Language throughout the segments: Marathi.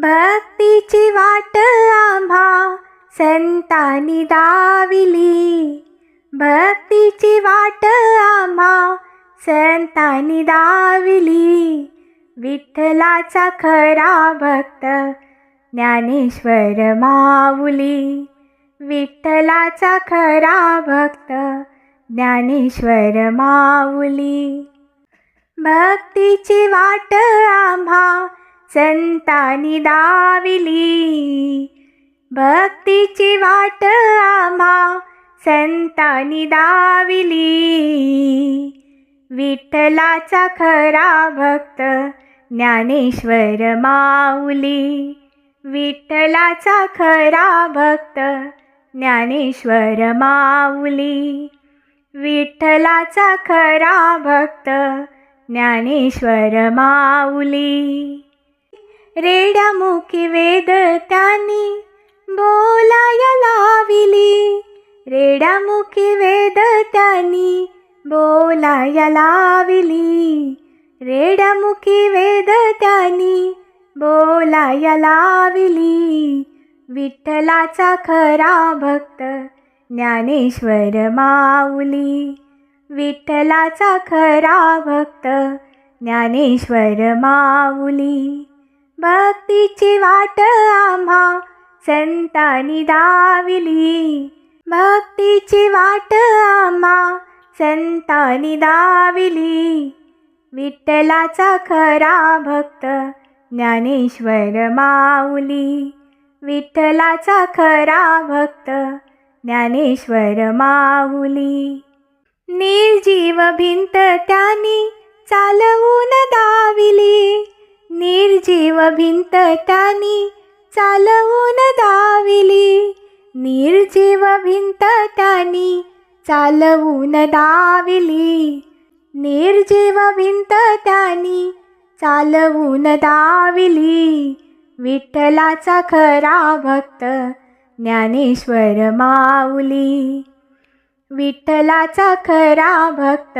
भक्तीची वाट आम्हा संतांनी दाविली. भक्तीची वाट आम्हा संतांनी दाविली. विठ्ठलाचा खरा भक्त ज्ञानेश्वर माऊली. विठ्ठलाचा खरा भक्त ज्ञानेश्वर माऊली. भक्तीची वाट आम्हा संतांनी दाविली. भक्तीची वाट आम्हा संतांनी दाविली. विठ्ठलाचा खरा भक्त ज्ञानेश्वर माऊली. विठ्ठलाचा खरा भक्त ज्ञानेश्वर माऊली. विठ्ठलाचा खरा भक्त ज्ञानेश्वर माऊली. रेडामुखी वेद त्यांनी बोलाया लाविली. रेडामुखी वेद त्यांनी बोलाया लाविली. रेडामुखी वेद त्यांनी बोलाया लाविली. विठ्ठलाचा खरा भक्त ज्ञानेश्वर माऊली. विठ्ठलाचा खरा भक्त ज्ञानेश्वर माऊली. भक्तीची वाट आम्हा संतांनी दाविली. भक्तीची वाट आम्हा संतांनी दाविली. विठ्ठलाचा खरा भक्त ज्ञानेश्वर माऊली. विठ्ठलाचा खरा भक्त ज्ञानेश्वर माऊली. निर्जीव भिंत त्यांनी चालवून दा जीव भिंत त्यांनी चालवून दाविली निर्जीव भिंत त्यांनी चालवून दाविली निर्जीव भिंत त्यांनी चालवून दाविली विठ्ठलाचा खरा भक्त ज्ञानेश्वर माऊली विठ्ठलाचा खरा भक्त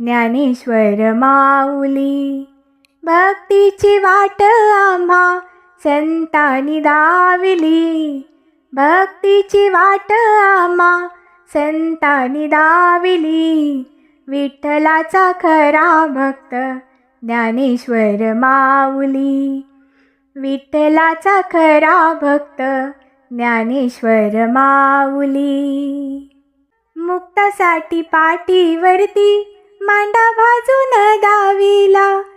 ज्ञानेश्वर माऊली भक्तीची वाट आम्हा संतांनी दाविली. भक्तीची वाट आम्हा संतांनी दाविली. विठ्ठलाचा खरा भक्त ज्ञानेश्वर माऊली. विठ्ठलाचा खरा भक्त ज्ञानेश्वर माऊली. मुक्तासाठी पाठीवरती मांडा भाजून दाविला.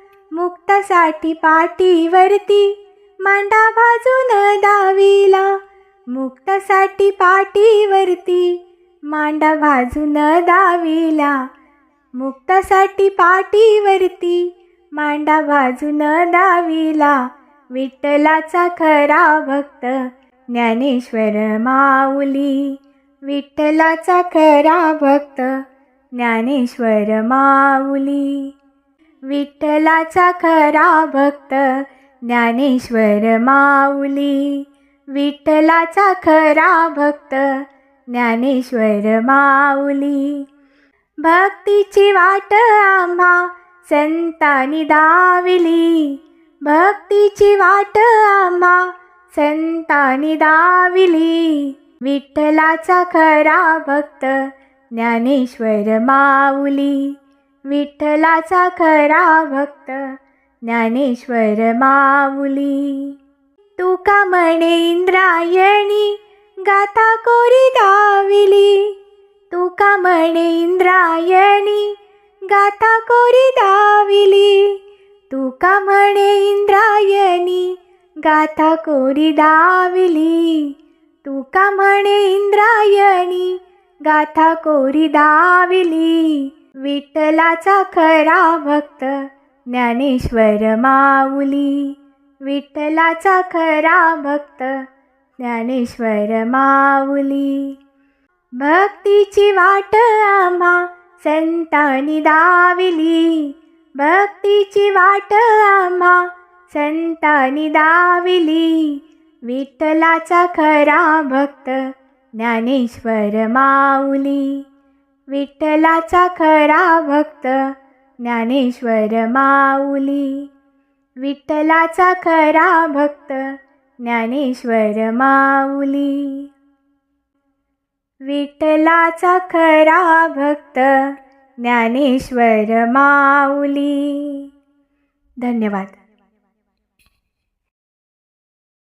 मुक्तासाठी पाठीवरती मांडा भाजून दाविला. मुक्तासाठी पाठीवरती मांडा भाजून दाविला. मुक्तासाठी पाठीवरती मांडा भाजून दाविला. विठ्ठलाचा खरा भक्त ज्ञानेश्वर माऊली. विठ्ठलाचा खरा भक्त ज्ञानेश्वर माऊली. विठ्ठलाचा खरा भक्त ज्ञानेश्वर माऊली. विठ्ठलाचा खरा भक्त ज्ञानेश्वर माऊली. भक्तीची वाट आम्हा संतांनी दाविली. भक्तीची वाट आम्हा संतांनी दाविली. विठ्ठलाचा खरा भक्त ज्ञानेश्वर माऊली. विठ्ठलाचा खरा भक्त ज्ञानेश्वर माऊली. तुका म्हणे इंद्रायणी? गाथा कोरी दाविली. तुका म्हणे इंद्रायणी? गाथा कोरी दाविली. तुका म्हणे इंद्रायणी? गाथा कोरी दाविली. तुका म्हणे इंद्रायणी? गाथा कोरी दाविली. विठ्ठलाचा खरा भक्त ज्ञानेश्वर माऊली. विठ्ठलाचा खरा भक्त ज्ञानेश्वर माऊली. भक्तीची वाट आम्हा संतांनी दाविली. भक्तीची वाट आम्हा संतांनी दाविली. विठ्ठलाचा खरा भक्त ज्ञानेश्वर माऊली. विठ्ठलाचा खरा भक्त ज्ञानेश्वर माऊली. विठ्ठलाचा खरा भक्त ज्ञानेश्वर माऊली. विठ्ठलाचा खरा भक्त ज्ञानेश्वर माऊली. धन्यवाद.